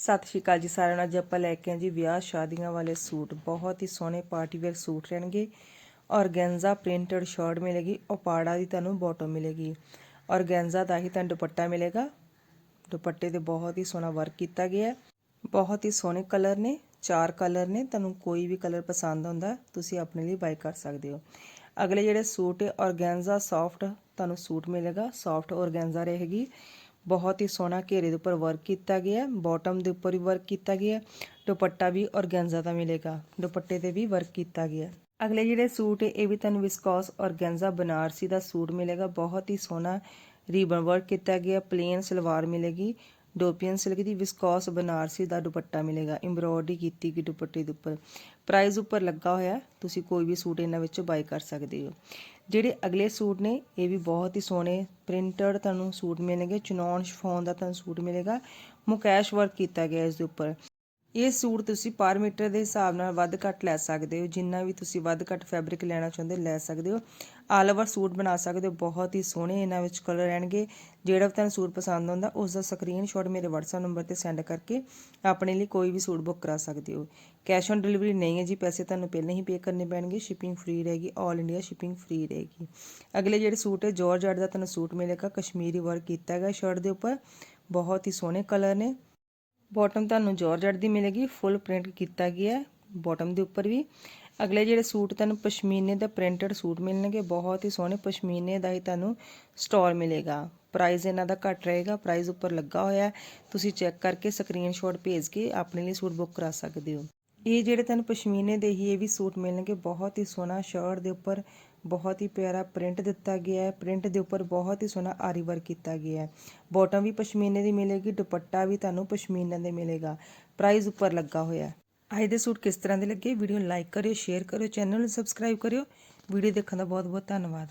ਸਤਿ ਸ਼੍ਰੀ ਅਕਾਲ ਜੀ ਸਾਰਿਆਂ ਨੂੰ। ਅੱਜ ਆਪਾਂ ਲੈ ਕੇ ਆਏ ਜੀ ਵਿਆਹ ਸ਼ਾਦੀਆਂ ਵਾਲੇ ਸੂਟ। ਬਹੁਤ ਹੀ ਸੋਹਣੇ ਪਾਰਟੀ ਵੇਅਰ ਸੂਟ ਰਹਿਣਗੇ। ਔਰਗੈਂਜ਼ਾ ਪ੍ਰਿੰਟਡ ਸ਼ਰਟ ਮਿਲੇਗੀ opaੜਾ ਦੀ ਤੁਹਾਨੂੰ ਬਾਟਮ ਮਿਲੇਗੀ। ਔਰਗੈਂਜ਼ਾ ਦਾ ਹੀ ਤੁਹਾਨੂੰ ਦੁਪੱਟਾ ਮਿਲੇਗਾ। ਦੁਪੱਟੇ ਤੇ ਬਹੁਤ ਹੀ ਸੋਹਣਾ ਵਰਕ ਕੀਤਾ ਗਿਆ ਬਹੁਤ ਹੀ ਸੋਹਣੇ ਕਲਰ ਨੇ, ਚਾਰ ਕਲਰ ਨੇ, ਤੁਹਾਨੂੰ ਕੋਈ ਵੀ ਕਲਰ ਪਸੰਦ ਆਉਂਦਾ, ਤੁਸੀਂ ਆਪਣੇ ਲਈ ਬਾਈ ਕਰ ਸਕਦੇ ਹੋ। ਅਗਲੇ ਜਿਹੜੇ ਸੂਟ ਹੈ, ਔਰਗੈਂਜ਼ਾ ਸੌਫਟ ਤੁਹਾਨੂੰ ਸੂਟ ਮਿਲੇਗਾ। ਸੌਫਟ ਔਰਗੈਂਜ਼ਾ ਰਹੇਗੀ। ਬਹੁਤ ਹੀ ਸੋਹਣਾ ਘੇਰੇ ਦੇ ਉੱਪਰ ਵਰਕ ਕੀਤਾ ਗਿਆ ਹੈ ਬਾਟਮ ਦੇ ਉੱਪਰ ਵੀ ਵਰਕ ਕੀਤਾ ਗਿਆ ਹੈ, ਦੁਪੱਟਾ ਵੀ ਔਰਗੈਂਜ਼ਾ ਦਾ ਮਿਲੇਗਾ, ਦੁਪੱਟੇ ਤੇ ਵੀ ਵਰਕ ਕੀਤਾ ਗਿਆ ਹੈ। ਅਗਲੇ ਜਿਹੜੇ ਸੂਟ ਇਹ ਵੀ ਤੁਹਾਨੂੰ ਵਿਸਕੋਸ ਔਰਗੈਂਜ਼ਾ ਬਨਾਰਸੀ ਦਾ ਸੂਟ ਮਿਲੇਗਾ, ਬਹੁਤ ਹੀ ਸੋਹਣਾ ਰੀਬਨ ਵਰਕ ਕੀਤਾ ਗਿਆ ਪਲੇਨ ਸਲਵਾਰ ਮਿਲੇਗੀ ਡੋਪੀਅਨ ਸਿਲਕ ਦੀ ਵਿਸਕੋਸ ਬਨਾਰਸੀ ਦਾ ਦੁਪੱਟਾ ਮਿਲੇਗਾ ਐਮਬ੍ਰੋਇਡਰੀ ਕੀਤੀ ਗਈ ਦੁਪੱਟੇ ਦੇ ਉੱਪਰ। ਪ੍ਰਾਈਸ ਉੱਪਰ ਲੱਗਾ ਹੋਇਆ ਤੁਸੀਂ ਕੋਈ ਵੀ ਸੂਟ ਇਹਨਾਂ ਵਿੱਚੋਂ ਬਾਈ ਕਰ ਸਕਦੇ ਹੋ। ਜਿਹੜੇ ਅਗਲੇ ਸੂਟ ਨੇ, ਇਹ ਵੀ ਬਹੁਤ ਹੀ ਸੋਹਣੇ ਪ੍ਰਿੰਟਡ ਤੁਹਾਨੂੰ ਸੂਟ ਮਿਲਣਗੇ ਚਨੌਨ ਸ਼ਿਫੋਨ ਦਾ ਤੁਹਾਨੂੰ ਸੂਟ ਮਿਲੇਗਾ। ਮੁਕੈਸ਼ ਵਰਕ ਕੀਤਾ ਗਿਆ ਇਸ ਦੇ ਉੱਪਰ। ਇਹ ਸੂਟ ਤੁਸੀਂ ਪਰ ਮੀਟਰ ਦੇ ਹਿਸਾਬ ਨਾਲ ਵੱਧ ਘੱਟ ਲੈ ਸਕਦੇ ਹੋ, ਜਿੰਨਾ ਵੀ ਤੁਸੀਂ ਵੱਧ ਘੱਟ ਫੈਬਰਿਕ ਲੈਣਾ ਚਾਹੁੰਦੇ ਲੈ ਸਕਦੇ ਹੋ। ਆਲ ਓਵਰ ਸੂਟ ਬਣਾ ਸਕਦੇ ਹੋ, ਬਹੁਤ ਹੀ ਸੋਹਣੇ ਇਹਨਾਂ ਵਿੱਚ ਕਲਰ ਰਹਿਣਗੇ। ਜਿਹੜਾ ਵੀ ਤੁਹਾਨੂੰ ਸੂਟ ਪਸੰਦ ਆਉਂਦਾ ਉਸ ਦਾ ਸਕਰੀਨਸ਼ਾਟ ਮੇਰੇ WhatsApp ਨੰਬਰ ਤੇ ਸੈਂਡ ਕਰਕੇ ਆਪਣੇ ਲਈ ਕੋਈ ਵੀ ਸੂਟ ਬੁੱਕ ਕਰਾ ਸਕਦੇ ਹੋ। ਕੈਸ਼ ਔਨ ਡਿਲੀਵਰੀ ਨਹੀਂ ਹੈ ਜੀ, ਪੈਸੇ ਤੁਹਾਨੂੰ ਪਹਿਲਾਂ ਹੀ ਪੇ ਕਰਨੇ ਪੈਣਗੇ ਸ਼ਿਪਿੰਗ ਫ੍ਰੀ ਰਹੇਗੀ 올 ਇੰਡੀਆ ਸ਼ਿਪਿੰਗ ਫ੍ਰੀ ਰਹੇਗੀ। ਅਗਲੇ ਜਿਹੜੇ ਸੂਟ ਹੈ ਜਾਰਜਟ ਦਾ ਤੁਹਾਨੂੰ ਸੂਟ ਮਿਲੇਗਾ, ਕਸ਼ਮੀਰੀ ਵਰਕ ਕੀਤਾ ਹੈਗਾ ਸ਼ਰਟ ਦੇ ਉੱਪਰ। ਬਹੁਤ ਹੀ ਸੋਹਣੇ ਕਲਰ ਨੇ। ਬਾਟਮ ਤੁਹਾਨੂੰ ਜਾਰਜਟ ਦੀ ਮਿਲੇਗੀ ਫੁੱਲ ਪ੍ਰਿੰਟ ਕੀਤਾ ਗਿਆ ਹੈ ਬਾਟਮ ਦੇ ਉੱਪਰ ਵੀ। ਅਗਲੇ ਜਿਹੜੇ ਸੂਟ ਤੁਹਾਨੂੰ ਪਸ਼ਮੀਨੇ ਦਾ ਪ੍ਰਿੰਟਡ ਸੂਟ ਮਿਲਣਗੇ, ਬਹੁਤ ਹੀ ਸੋਹਣੇ ਪਸ਼ਮੀਨੇ ਦਾ ਹੀ ਤੁਹਾਨੂੰ ਸਟਾਲ ਮਿਲੇਗਾ। ਪ੍ਰਾਈਸ ਇਹਨਾਂ ਦਾ ਘੱਟ ਰਹੇਗਾ ਪ੍ਰਾਈਸ ਉੱਪਰ ਲੱਗਾ ਹੋਇਆ ਤੁਸੀਂ ਚੈੱਕ ਕਰਕੇ ਸਕਰੀਨਸ਼ਾਟ ਭੇਜ ਕੇ ਆਪਣੇ ਲਈ ਸੂਟ ਬੁੱਕ ਕਰਾ ਸਕਦੇ ਹੋ। ਇਹ ਜਿਹੜੇ ਤੁਹਾਨੂੰ ਪਸ਼ਮੀਨੇ ਦੇ ਹੀ ਇਹ ਵੀ ਸੂਟ ਮਿਲਣਗੇ, ਬਹੁਤ ਹੀ ਸੋਹਣਾ ਸ਼ਰਟ ਦੇ ਉੱਪਰ ਬਹੁਤ ਹੀ ਪਿਆਰਾ ਪ੍ਰਿੰਟ ਦਿੱਤਾ ਗਿਆ ਹੈ। ਪ੍ਰਿੰਟ ਦੇ ਉੱਪਰ ਬਹੁਤ ਹੀ ਸੋਹਣਾ ਆਰੀ ਵਰਕ ਕੀਤਾ ਗਿਆ ਹੈ। ਬਾਟਮ ਵੀ ਪਸ਼ਮੀਨੇ ਦੀ ਮਿਲੇਗੀ, ਦੁਪੱਟਾ ਵੀ ਤੁਹਾਨੂੰ ਪਸ਼ਮੀਨੇ ਦੇ ਮਿਲੇਗਾ। ਪ੍ਰਾਈਸ ਉੱਪਰ ਲੱਗਾ ਹੋਇਆ ਹੈ। ਅੱਜ ਦੇ ਸੂਟ ਕਿਸ ਤਰ੍ਹਾਂ ਦੇ ਲੱਗੇ? ਵੀਡੀਓ ਲਾਈਕ ਕਰਿਓ ਸ਼ੇਅਰ ਕਰਿਓ ਚੈਨਲ ਨੂੰ ਸਬਸਕ੍ਰਾਈਬ ਕਰਿਓ। ਵੀਡੀਓ ਦੇਖਣ ਦਾ ਬਹੁਤ ਬਹੁਤ ਧੰਨਵਾਦ।